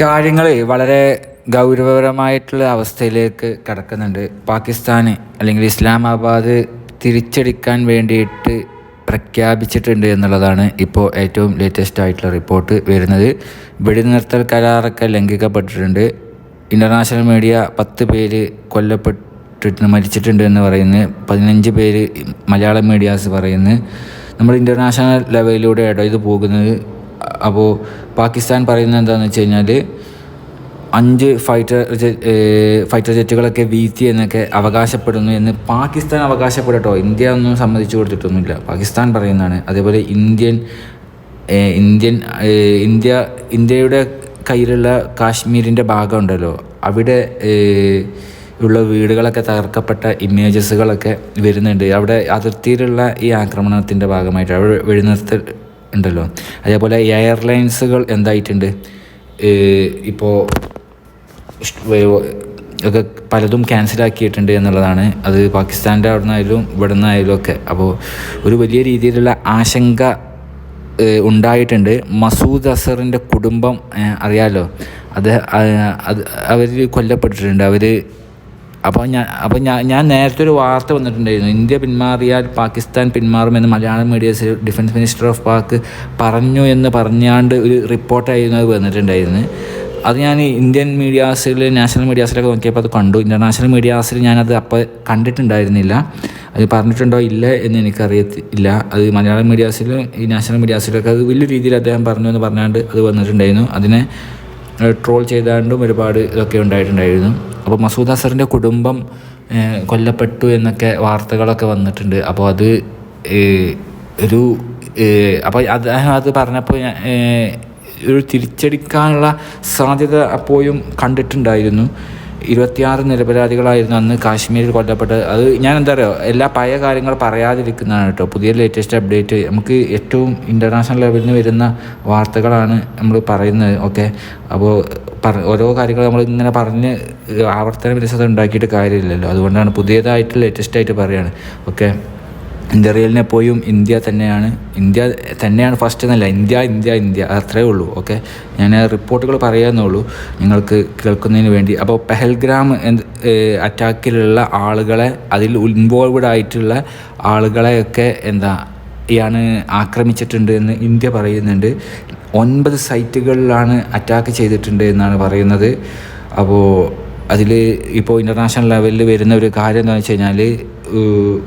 കാര്യങ്ങൾ വളരെ ഗൗരവപരമായിട്ടുള്ള അവസ്ഥയിലേക്ക് കടക്കുന്നുണ്ട്. പാകിസ്ഥാന് അല്ലെങ്കിൽ ഇസ്ലാമാബാദ് തിരിച്ചടിക്കാൻ വേണ്ടിയിട്ട് പ്രഖ്യാപിച്ചിട്ടുണ്ട് എന്നുള്ളതാണ് ഇപ്പോൾ ഏറ്റവും ലേറ്റസ്റ്റ് ആയിട്ടുള്ള റിപ്പോർട്ട് വരുന്നത്. വെടിനിർത്തൽ കരാറൊക്കെ ലംഘിക്കപ്പെട്ടിട്ടുണ്ട്. ഇന്റർനാഷണൽ മീഡിയ പത്ത് പേര് കൊല്ലപ്പെട്ടിട്ട് മരിച്ചിട്ടുണ്ട് എന്ന് പറയുന്നു. പതിനഞ്ച് പേര് മലയാളം മീഡിയാസ് പറയുന്നു. നമ്മൾ ഇന്റർനാഷണൽ ലെവലിലൂടെ ഇത് പോകുന്നത്? അപ്പോൾ പാകിസ്ഥാൻ പറയുന്നത് എന്താണെന്ന് വെച്ച് കഴിഞ്ഞാൽ അഞ്ച് ഫൈറ്റർ ഫൈറ്റർ ജെറ്റുകളൊക്കെ വീഴ്ത്തി എന്നൊക്കെ അവകാശപ്പെടുന്നു എന്ന് പാകിസ്ഥാൻ അവകാശപ്പെടട്ടോ. ഇന്ത്യ ഒന്നും സമ്മതിച്ചു കൊടുത്തിട്ടൊന്നുമില്ല. പാകിസ്ഥാൻ പറയുന്നതാണ്. അതേപോലെ ഇന്ത്യൻ ഇന്ത്യൻ ഇന്ത്യ ഇന്ത്യയുടെ കയ്യിലുള്ള കാശ്മീരിന്റെ ഭാഗമുണ്ടല്ലോ. അവിടെ ഉള്ള വീടുകളൊക്കെ തകർക്കപ്പെട്ട ഇമേജസുകളൊക്കെ വരുന്നുണ്ട്. അവിടെ അതിർത്തിയിലുള്ള ഈ ആക്രമണത്തിന്റെ ഭാഗമായിട്ട് അവിടെ വെടിനിർത്തൽ ഉണ്ടല്ലോ. അതേപോലെ എയർലൈൻസുകൾ എന്തായിട്ടുണ്ട്? ഇപ്പോൾ ഒക്കെ പലതും ക്യാൻസലാക്കിയിട്ടുണ്ട് എന്നുള്ളതാണ്. അത് പാകിസ്ഥാന്റെ അവിടെ നിന്നായാലും ഇവിടെ നിന്നായാലും ഒക്കെ. അപ്പോൾ ഒരു വലിയ രീതിയിലുള്ള ആശങ്ക ഉണ്ടായിട്ടുണ്ട്. മസൂദ് അസറിന്റെ കുടുംബം അറിയാലോ? അത് അവർ കൊല്ലപ്പെട്ടിട്ടുണ്ട്. അവർ അപ്പോൾ ഞാൻ അപ്പോൾ ഞാൻ ഞാൻ നേരത്തെ ഒരു വാർത്ത വന്നിട്ടുണ്ടായിരുന്നു. ഇന്ത്യ പിന്മാറിയാൽ Pakistan പിന്മാറുമെന്ന് Malayalam medias defence minister of Pak പറഞ്ഞു എന്ന് പറഞ്ഞാണ്ട് ഒരു റിപ്പോർട്ടായിരുന്നു അത് വന്നിട്ടുണ്ടായിരുന്നു അത് ഞാൻ ഇന്ത്യൻ മീഡിയാസിൽ നാഷണൽ മീഡിയാസിലൊക്കെ നോക്കിയപ്പോൾ അത് കണ്ടു. ഇന്റർനാഷണൽ മീഡിയാസിൽ ഞാനത് അപ്പോൾ കണ്ടിട്ടുണ്ടായിരുന്നില്ല. അത് പറഞ്ഞിട്ടുണ്ടോ ഇല്ല എന്ന് എനിക്കറിയത്തില്ല അത് മലയാളം മീഡിയാസിലും ഈ നാഷണൽ മീഡിയാസിലൊക്കെ അത് വലിയ രീതിയിൽ അദ്ദേഹം പറഞ്ഞു എന്ന് പറഞ്ഞാണ്ട് അത് വന്നിട്ടുണ്ടായിരുന്നു. അതിനെ ട്രോൾ ചെയ്താണ്ടും ഒരുപാട് ഇതൊക്കെ ഉണ്ടായിട്ടുണ്ടായിരുന്നു. അപ്പോൾ മസൂദ് അസറിന്റെ കുടുംബം കൊല്ലപ്പെട്ടു എന്നൊക്കെ വാർത്തകളൊക്കെ വന്നിട്ടുണ്ട്. അപ്പോൾ അത് ഒരു അപ്പോൾ അത് അത് പറഞ്ഞപ്പോൾ ഒരു തിരിച്ചടിക്കാനുള്ള സാധ്യത അപ്പോഴും കണ്ടിട്ടുണ്ടായിരുന്നു. ഇരുപത്തിയാറ് നിരപരാധികളായിരുന്നു അന്ന് കാശ്മീരിൽ കൊല്ലപ്പെട്ടത്. അത് ഞാൻ എന്താ പറയുക എല്ലാ പഴയ കാര്യങ്ങൾ പറയാതിരിക്കുന്നതാണ് കേട്ടോ. പുതിയ ലേറ്റസ്റ്റ് അപ്ഡേറ്റ് നമുക്ക് ഏറ്റവും ഇന്റർനാഷണൽ ലെവലിൽ നിന്ന് വരുന്ന വാർത്തകളാണ് നമ്മൾ പറയുന്നത്. ഓക്കെ? അപ്പോൾ ഓരോ കാര്യങ്ങൾ നമ്മൾ ഇങ്ങനെ പറഞ്ഞ് ആവർത്തന വിരസത ഉണ്ടാക്കിയിട്ട് കാര്യമില്ലല്ലോ. അതുകൊണ്ടാണ് പുതിയതായിട്ട് ലേറ്റസ്റ്റ് ആയിട്ട് പറയുകയാണ് ഓക്കെ? ഇന്ത്യറിയലിനെ പോയും ഇന്ത്യ തന്നെയാണ്. ഇന്ത്യ തന്നെയാണ് ഫസ്റ്റ് എന്നല്ല ഇന്ത്യ ഇന്ത്യ ഇന്ത്യ അത്രേ ഉള്ളൂ ഓക്കെ ഞാൻ റിപ്പോർട്ടുകൾ പറയാമെന്നുള്ളൂ നിങ്ങൾക്ക് കേൾക്കുന്നതിന് വേണ്ടി. അപ്പോൾ പെഹൽഗ്രാം അറ്റാക്കിലുള്ള ആളുകളെ അതിൽ ഇൻവോൾവ്ഡ് ആയിട്ടുള്ള ആളുകളെയൊക്കെ എന്താ ഇയാണ് ആക്രമിച്ചിട്ടുണ്ട് എന്ന് ഇന്ത്യ പറയുന്നുണ്ട്. ഒൻപത് സൈറ്റുകളിലാണ് അറ്റാക്ക് ചെയ്തിട്ടുണ്ട് എന്നാണ് പറയുന്നത്. അപ്പോൾ അതിൽ ഇപ്പോൾ ഇന്റർനാഷണൽ ലെവലിൽ വരുന്ന ഒരു കാര്യം എന്താണെന്ന് വെച്ച് കഴിഞ്ഞാൽ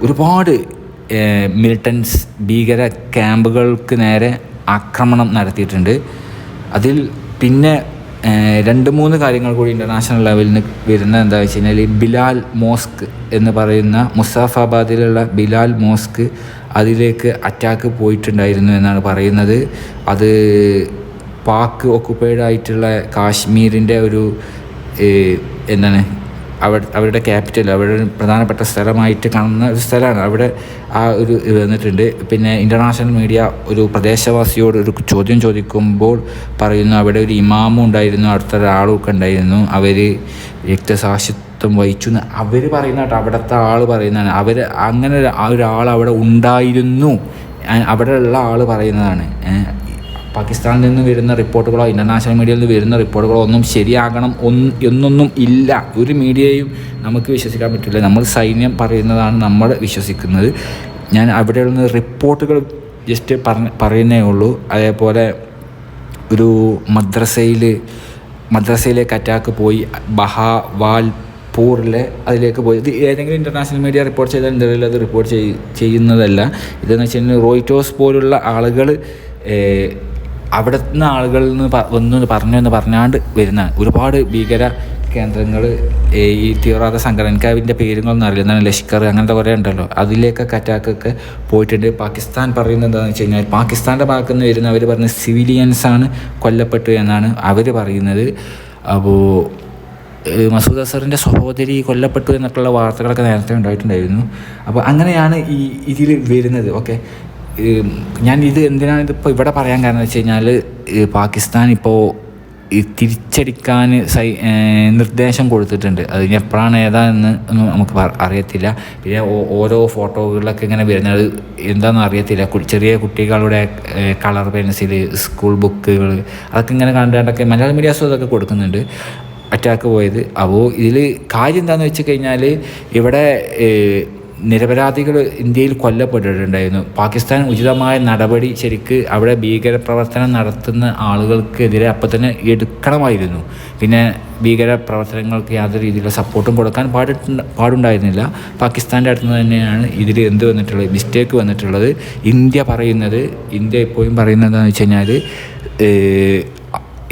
ഒരുപാട് മിലിറ്റൻസ് ഭീകര ക്യാമ്പുകൾക്ക് നേരെ ആക്രമണം നടത്തിയിട്ടുണ്ട്. അതിൽ പിന്നെ രണ്ട് മൂന്ന് കാര്യങ്ങൾ കൂടി ഇന്റർനാഷണൽ ലെവലിൽ നിന്ന് വരുന്ന എന്താ വെച്ച് കഴിഞ്ഞാൽ ബിലാൽ മോസ്ക് എന്ന് പറയുന്ന മുസാഫാബാദിലുള്ള ബിലാൽ മോസ്ക് അതിലേക്ക് അറ്റാക്ക് പോയിട്ടുണ്ടായിരുന്നു എന്നാണ് പറയുന്നത്. അത് പാക്ക് ഒക്കുപ്പൈഡ് ആയിട്ടുള്ള കാശ്മീരിന്റെ ഒരു എന്താണ് അവ അവരുടെ ക്യാപിറ്റൽ അവരുടെ പ്രധാനപ്പെട്ട സ്ഥലമായിട്ട് കാണുന്ന ഒരു സ്ഥലമാണ്. അവിടെ ആ ഒരു വന്നിട്ടുണ്ട്. പിന്നെ ഇന്റർനാഷണൽ മീഡിയ ഒരു പ്രദേശവാസിയോട് ഒരു ചോദ്യം ചോദിക്കുമ്പോൾ പറയുന്നു അവിടെ ഒരു ഇമാമും ഉണ്ടായിരുന്നു അടുത്ത ഒരാളൊക്കെ ഉണ്ടായിരുന്നു. അവർ രക്തസാക്ഷിത്വം വഹിച്ചു എന്ന് അവർ പറയുന്ന കേട്ടോ അവിടുത്തെ ആൾ പറയുന്നതാണ്. അവർ അങ്ങനെ ഒരാൾ അവിടെ ഉണ്ടായിരുന്നു. അവിടെയുള്ള ആൾ പറയുന്നതാണ്. പാകിസ്ഥാനിൽ നിന്ന് വരുന്ന റിപ്പോർട്ടുകളോ ഇന്റർനാഷണൽ മീഡിയയിൽ നിന്ന് വരുന്ന റിപ്പോർട്ടുകളോ ഒന്നും ശരിയാകണം എന്നൊന്നും ഇല്ല. ഒരു മീഡിയയും നമുക്ക് വിശ്വസിക്കാൻ പറ്റില്ല. നമ്മൾ സൈന്യം പറയുന്നതാണ് നമ്മൾ വിശ്വസിക്കുന്നത്. ഞാൻ അവിടെയുള്ള റിപ്പോർട്ടുകൾ ജസ്റ്റ് പറഞ്ഞ പറയുന്നേ ഉള്ളൂ. അതേപോലെ ഒരു മദ്രസയിൽ മദ്രസയിലേക്ക് അറ്റാക്ക് പോയി. ബഹാവാൽപൂറിലെ അതിലേക്ക് പോയി. ഇത് ഏതെങ്കിലും ഇന്റർനാഷണൽ മീഡിയ റിപ്പോർട്ട് ചെയ്താൽ എന്തെങ്കിലും അത് റിപ്പോർട്ട് ചെയ്യുന്നതല്ല. ഇതെന്ന് വെച്ച് റോയിറ്റോസ് പോലുള്ള ആളുകൾ അവിടെ നിന്ന് ആളുകളിൽ നിന്ന് വന്നു പറഞ്ഞു എന്ന് പറഞ്ഞാണ്ട് വരുന്ന ഒരുപാട് ഭീകര കേന്ദ്രങ്ങൾ ഈ തീവ്രവാദ സംഘടനക്കാവിന്റെ പേരുകളൊന്നും അറിയില്ല. എന്താണ് ലഷ്കർ അങ്ങനത്തെ കുറേ ഉണ്ടല്ലോ. അതിലേക്കൊക്കെ അറ്റാക്കൊക്കെ പോയിട്ടുണ്ട്. പാകിസ്ഥാൻ പറയുന്നത് എന്താണെന്ന് വെച്ച് കഴിഞ്ഞാൽ പാകിസ്ഥാന്റെ ഭാഗത്ത് നിന്ന് വരുന്ന അവർ പറഞ്ഞ സിവിലിയൻസാണ് കൊല്ലപ്പെട്ടു എന്നാണ് അവർ പറയുന്നത്. അപ്പോൾ മസൂദ് അസറിന്റെ സഹോദരി കൊല്ലപ്പെട്ടു എന്നൊക്കെയുള്ള വാർത്തകളൊക്കെ നേരത്തെ ഉണ്ടായിട്ടുണ്ടായിരുന്നു. അപ്പോൾ അങ്ങനെയാണ് ഈ ഇതിൽ വരുന്നത്. ഓക്കെ. ഞാൻ ഇത് എന്തിനാണ് ഇതിപ്പോൾ ഇവിടെ പറയാൻ കാരണം വെച്ച് കഴിഞ്ഞാൽ പാകിസ്ഥാൻ ഇപ്പോൾ തിരിച്ചടിക്കാൻ സൈ നിർദ്ദേശം കൊടുത്തിട്ടുണ്ട്. അത് എപ്പോഴാണ് ഏതാന്ന് ഒന്നും നമുക്ക് അറിയത്തില്ല. പിന്നെ ഓരോ ഫോട്ടോകളിലൊക്കെ ഇങ്ങനെ വരുന്നത് എന്താണെന്ന് അറിയത്തില്ല. ചെറിയ കുട്ടികളുടെ കളർ പെൻസിൽ സ്കൂൾ ബുക്കുകൾ അതൊക്കെ ഇങ്ങനെ കണ്ടുകൊണ്ടൊക്കെ മലയാളം മീഡിയാസും അതൊക്കെ കൊടുക്കുന്നുണ്ട്. അറ്റാക്ക് പോയത്. അപ്പോൾ ഇതിൽ കാര്യം എന്താണെന്ന് വെച്ച് കഴിഞ്ഞാൽ ഇവിടെ നിരപരാധികൾ ഇന്ത്യയിൽ കൊല്ലപ്പെട്ടിട്ടുണ്ടായിരുന്നു. പാകിസ്ഥാൻ ഉചിതമായ നടപടി ശരിക്ക് അവിടെ ഭീകരപ്രവർത്തനം നടത്തുന്ന ആളുകൾക്കെതിരെ അപ്പം തന്നെ എടുക്കണമായിരുന്നു. പിന്നെ ഭീകരപ്രവർത്തനങ്ങൾക്ക് യാതൊരു രീതിയിലുള്ള സപ്പോർട്ടും കൊടുക്കാൻ പാടിട്ടുണ്ട് പാടുണ്ടായിരുന്നില്ല. പാകിസ്ഥാന്റെ അടുത്ത് നിന്ന് തന്നെയാണ് ഇതിൽ എന്ത് വന്നിട്ടുള്ളത്? മിസ്റ്റേക്ക് വന്നിട്ടുള്ളത്. ഇന്ത്യ പറയുന്നത് ഇന്ത്യ ഇപ്പോഴും പറയുന്നത് എന്താണെന്ന് വെച്ച് കഴിഞ്ഞാൽ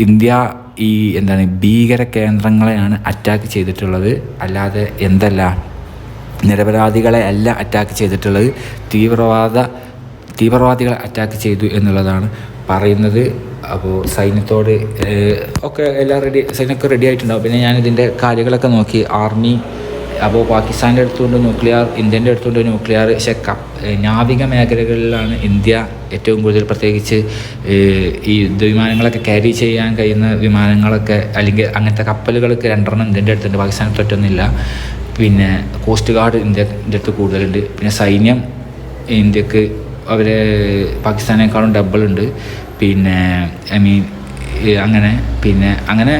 ഇന്ത്യ ഈ എന്താണ് ഭീകര കേന്ദ്രങ്ങളെയാണ് അറ്റാക്ക് ചെയ്തിട്ടുള്ളത്. അല്ലാതെ എന്തല്ല നിരപരാധികളെ അല്ല അറ്റാക്ക് ചെയ്തിട്ടുള്ളത്. തീവ്രവാദ തീവ്രവാദികളെ അറ്റാക്ക് ചെയ്തു എന്നുള്ളതാണ് പറയുന്നത്. അപ്പോൾ സൈന്യത്തോട് ഒക്കെ എല്ലാം റെഡി സൈന്യമൊക്കെ റെഡി ആയിട്ടുണ്ടാവും. പിന്നെ ഞാനിതിന്റെ കാര്യങ്ങളൊക്കെ നോക്കി. ആർമി അപ്പോൾ പാകിസ്ഥാന്റെ അടുത്തുകൊണ്ട് ന്യൂക്ലിയർ ഇന്ത്യന്റെ അടുത്തുകൊണ്ട് ന്യൂക്ലിയർ പക്ഷേ കപ്പ് നാവിക മേഖലകളിലാണ് ഇന്ത്യ ഏറ്റവും കൂടുതൽ പ്രത്യേകിച്ച് ഈ യുദ്ധവിമാനങ്ങളൊക്കെ ക്യാരി ചെയ്യാൻ കഴിയുന്ന വിമാനങ്ങളൊക്കെ അല്ലെങ്കിൽ അങ്ങനത്തെ കപ്പലുകളൊക്കെ രണ്ടെണ്ണം ഇന്ത്യന്റെ അടുത്തുണ്ട്. തൊറ്റൊന്നുമില്ല പിന്നെ കോസ്റ്റ് ഗാർഡ് ഇന്ത്യ അടുത്ത് കൂടുതലുണ്ട്. പിന്നെ സൈന്യം ഇന്ത്യയ്ക്ക് അവരെ പാകിസ്ഥാനേക്കാളും ഡബിൾ ഉണ്ട്. പിന്നെ ഐ മീൻ അങ്ങനെ പിന്നെ അങ്ങനെ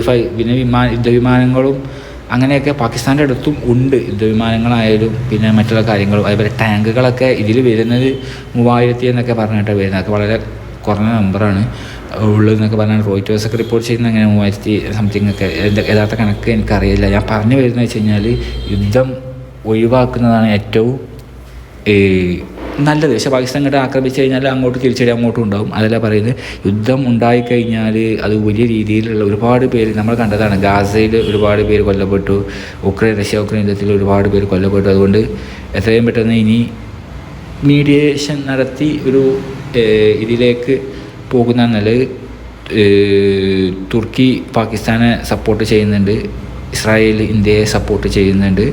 ഫൈ- പിന്നെ വിമാന യുദ്ധവിമാനങ്ങളും അങ്ങനെയൊക്കെ പാകിസ്ഥാന്റെ അടുത്തും ഉണ്ട്. യുദ്ധവിമാനങ്ങളായാലും പിന്നെ മറ്റുള്ള കാര്യങ്ങളും. അതുപോലെ ടാങ്കുകളൊക്കെ ഇതിൽ വരുന്നത് മൂവായിരത്തി എന്നൊക്കെ പറഞ്ഞിട്ട് വരുന്നത്. വളരെ കുറഞ്ഞ നമ്പറാണ് ഉള്ളതെന്നൊക്കെ പറഞ്ഞാൽ റോയിറ്റേഴ്സൊക്കെ റിപ്പോർട്ട് ചെയ്യുന്ന അങ്ങനെ മൂവായിരത്തി സംതിങ് ഒക്കെ. യഥാർത്ഥ കണക്ക് എനിക്കറിയില്ല. ഞാൻ പറഞ്ഞു വരുന്നത് വെച്ച് കഴിഞ്ഞാൽ യുദ്ധം ഒഴിവാക്കുന്നതാണ് ഏറ്റവും നല്ലത്. പക്ഷേ പാകിസ്ഥാൻ ഇങ്ങോട്ട് ആക്രമിച്ചു കഴിഞ്ഞാൽ അങ്ങോട്ട് തിരിച്ചടി അങ്ങോട്ടും ഉണ്ടാവും. അതല്ല പറയുന്നത് യുദ്ധം ഉണ്ടായിക്കഴിഞ്ഞാൽ അത് വലിയ രീതിയിലുള്ള ഒരുപാട് പേര് നമ്മൾ കണ്ടതാണ്. ഗാസയിൽ ഒരുപാട് പേര് കൊല്ലപ്പെട്ടു. ഉക്രൈൻ റഷ്യ ഉക്രൈൻ യുദ്ധത്തിൽ ഒരുപാട് പേര് കൊല്ലപ്പെട്ടു. അതുകൊണ്ട് എത്രയും പെട്ടെന്ന് ഇനി മീഡിയേഷൻ നടത്തി ഒരു ഇതിലേക്ക് പോകുന്ന നില തുർക്കി പാകിസ്ഥാനെ സപ്പോർട്ട് ചെയ്യുന്നുണ്ട് ഇസ്രായേൽ ഇന്ത്യയെ സപ്പോർട്ട് ചെയ്യുന്നുണ്ട്.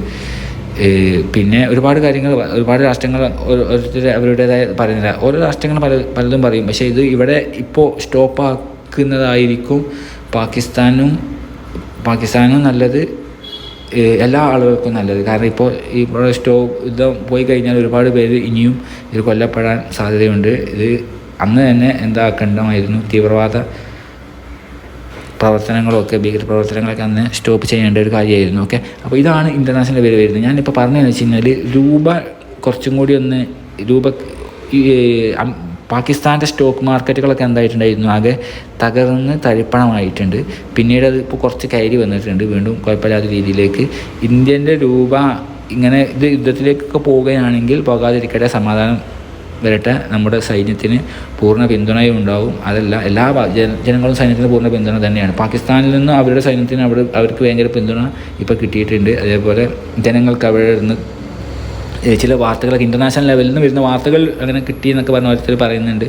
പിന്നെ ഒരുപാട് കാര്യങ്ങൾ ഒരുപാട് രാഷ്ട്രങ്ങൾ ഓരോരുത്തരെ അവരുടേതായ പറയുന്നില്ല. ഓരോ രാഷ്ട്രങ്ങൾ പല പലതും പറയും. പക്ഷേ ഇത് ഇവിടെ ഇപ്പോൾ സ്റ്റോപ്പാക്കുന്നതായിരിക്കും പാകിസ്ഥാനും പാകിസ്ഥാനും നല്ലത് എല്ലാ ആളുകൾക്കും നല്ലത്. കാരണം ഇപ്പോൾ ഇവിടെ സ്റ്റോ യുദ്ധം പോയി കഴിഞ്ഞാൽ ഒരുപാട് പേര് ഇനിയും ഇത് കൊല്ലപ്പെടാൻ സാധ്യതയുണ്ട്. ഇത് അന്ന് തന്നെ എന്താക്കേണ്ടമായിരുന്നു തീവ്രവാദ പ്രവർത്തനങ്ങളൊക്കെ ഭീകര പ്രവർത്തനങ്ങളൊക്കെ അന്ന് സ്റ്റോപ്പ് ചെയ്യേണ്ട ഒരു കാര്യമായിരുന്നു. ഓക്കെ അപ്പോൾ ഇതാണ് ഇന്റർനാഷണൽ വില വരുന്നത്. ഞാനിപ്പോൾ പറഞ്ഞതെന്ന് വെച്ച് കഴിഞ്ഞാൽ രൂപ കുറച്ചും കൂടി ഒന്ന് രൂപ പാകിസ്ഥാന്റെ സ്റ്റോക്ക് മാർക്കറ്റുകളൊക്കെ എന്തായിട്ടുണ്ടായിരുന്നു? ആകെ തകർന്ന് തരിപ്പണമായിട്ടുണ്ട്. പിന്നീട് അത് ഇപ്പോൾ കുറച്ച് കയറി വന്നിട്ടുണ്ട്. വീണ്ടും കുഴപ്പമില്ലാത്ത രീതിയിലേക്ക് ഇന്ത്യന്റെ രൂപ ഇങ്ങനെ ഇത് യുദ്ധത്തിലേക്കൊക്കെ പോവുകയാണെങ്കിൽ പോകാതിരിക്കട്ടെ സമാധാനം വരട്ടെ. നമ്മുടെ സൈന്യത്തിന് പൂർണ പിന്തുണയും ഉണ്ടാവും. അതല്ല എല്ലാ ജനങ്ങളും സൈന്യത്തിന് പൂർണ പിന്തുണ തന്നെയാണ്. പാകിസ്ഥാനിൽ നിന്ന് അവരുടെ സൈന്യത്തിന് അവിടെ അവർക്ക് ഭയങ്കര പിന്തുണ ഇപ്പോൾ കിട്ടിയിട്ടുണ്ട്. അതേപോലെ ജനങ്ങൾക്ക് അവിടെ നിന്ന് ചില വാർത്തകളൊക്കെ ഇന്റർനാഷണൽ ലെവലിൽ നിന്ന് വരുന്ന വാർത്തകൾ അങ്ങനെ കിട്ടിയെന്നൊക്കെ പറഞ്ഞ ഓരോരുത്തർ പറയുന്നുണ്ട്.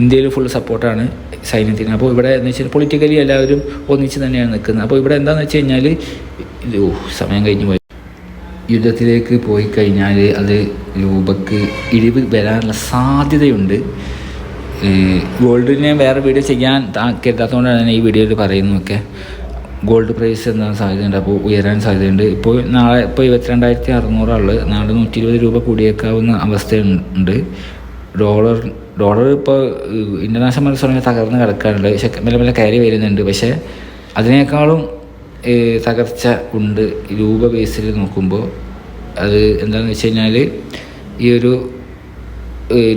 ഇന്ത്യയിൽ ഫുൾ സപ്പോർട്ടാണ് സൈന്യത്തിന്. അപ്പോൾ ഇവിടെ എന്ന് വെച്ചാൽ പൊളിറ്റിക്കലി എല്ലാവരും ഒന്നിച്ച് തന്നെയാണ് നിൽക്കുന്നത്. അപ്പോൾ ഇവിടെ എന്താണെന്ന് വെച്ച് കഴിഞ്ഞാൽ സമയം കഴിഞ്ഞ് പോയി. യുദ്ധത്തിലേക്ക് പോയി കഴിഞ്ഞാൽ അത് രൂപക്ക് ഇടിവ് വരാനുള്ള സാധ്യതയുണ്ട്. ഗോൾഡിനെ വേറെ വീഡിയോ ചെയ്യാൻ കരുതാത്തതുകൊണ്ടാണ് ഞാൻ ഈ വീഡിയോയിൽ പറയുന്നതൊക്കെ ഗോൾഡ് പ്രൈസ് എന്താ സാധ്യതയുണ്ട് അപ്പോൾ ഉയരാൻ സാധ്യതയുണ്ട്. ഇപ്പോൾ നാളെ ഇപ്പോൾ ഇരുപത്തിരണ്ടായിരത്തി അറുന്നൂറാൾ നാളെ നൂറ്റി ഇരുപത് രൂപ കൂടിയേക്കാവുന്ന അവസ്ഥയുണ്ട്. ഡോളർ ഡോളർ ഇപ്പോൾ ഇന്റർനാഷണൽ മത്സരങ്ങൾ തകർന്ന് കിടക്കാറുണ്ട്. പക്ഷെ മെല്ലെ മെല്ലെ കയറി വരുന്നുണ്ട്. പക്ഷേ അതിനേക്കാളും തകർച്ച ഉണ്ട് രൂപ ബേസിൽ നോക്കുമ്പോൾ അത് എന്താണെന്ന് വെച്ച് കഴിഞ്ഞാൽ ഈ ഒരു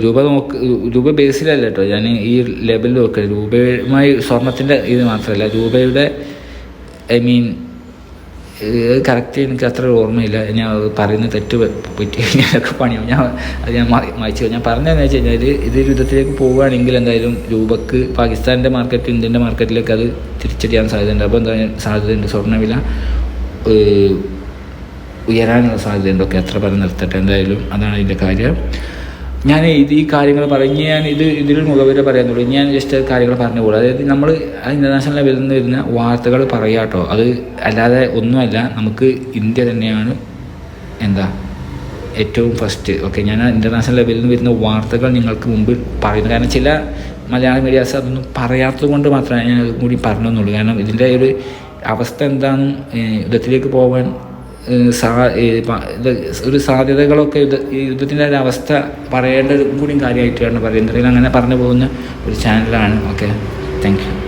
രൂപ നോക്ക് രൂപ ബേസിലല്ല കേട്ടോ ഞാൻ ഈ ലെവലിൽ നോക്കുക രൂപയുമായി സ്വർണത്തിന്റെ ഇത് മാത്രമല്ല രൂപയുടെ ഐ മീൻ കറക്റ്റ് എനിക്ക് അത്ര ഓർമ്മയില്ല. ഞാൻ പറയുന്ന തെറ്റ് പറ്റി ഞാനൊക്കെ പണിയാവും. ഞാൻ അത് ഞാൻ മായിച്ചു ഞാൻ പറഞ്ഞതെന്ന് വെച്ച് കഴിഞ്ഞാൽ ഇത് യുദ്ധത്തിലേക്ക് പോവുകയാണെങ്കിൽ എന്തായാലും രൂപക്ക് പാകിസ്ഥാന്റെ മാർക്കറ്റ് ഇന്ത്യന്റെ മാർക്കറ്റിലേക്ക് അത് തിരിച്ചടിയാൻ സാധ്യതയുണ്ട്. അപ്പോൾ എന്താ സാധ്യതയുണ്ട്? സ്വർണവില ഉയരാനുള്ള സാധ്യതയുണ്ടൊക്കെ എത്ര പറഞ്ഞ് നിർത്തട്ടെ. എന്തായാലും അതാണ് അതിന്റെ കാര്യം. ഞാൻ ഇത് ഈ കാര്യങ്ങൾ പറഞ്ഞ് ഞാൻ ഇത് ഇതിൽ മുഖവര പറയാന്നുള്ളൂ ഞാൻ ജസ്റ്റ് കാര്യങ്ങൾ പറഞ്ഞു പോകും അതായത് നമ്മൾ ഇന്റർനാഷണൽ ലെവലിൽ നിന്ന് വരുന്ന വാർത്തകൾ പറയാട്ടോ അത് അല്ലാതെ ഒന്നുമല്ല. നമുക്ക് ഇന്ത്യ തന്നെയാണ് എന്താ ഏറ്റവും ഫസ്റ്റ് ഓക്കെ ഞാൻ ഇന്റർനാഷണൽ ലെവലിൽ നിന്ന് വരുന്ന വാർത്തകൾ നിങ്ങൾക്ക് മുമ്പിൽ പറയുന്നു. കാരണം ചില മലയാള മീഡിയാസ് അതൊന്നും പറയാത്തത് കൊണ്ട് മാത്രമേ ഞാൻ കൂടി പറഞ്ഞെന്നുള്ളൂ. കാരണം ഇതിന്റെ ഒരു അവസ്ഥ എന്താണെന്നും യുദ്ധത്തിലേക്ക് പോകാൻ സാ ഒരു സാധ്യതകളൊക്കെ ഇത് യുദ്ധത്തിന്റെ ഒരു അവസ്ഥ പറയേണ്ട ഒരു കൂടിയും കാര്യമായിട്ടാണ് പറയുന്നത്. അങ്ങനെ പറഞ്ഞു പോകുന്ന ഒരു ചാനലാണ് ഓക്കെ താങ്ക് യു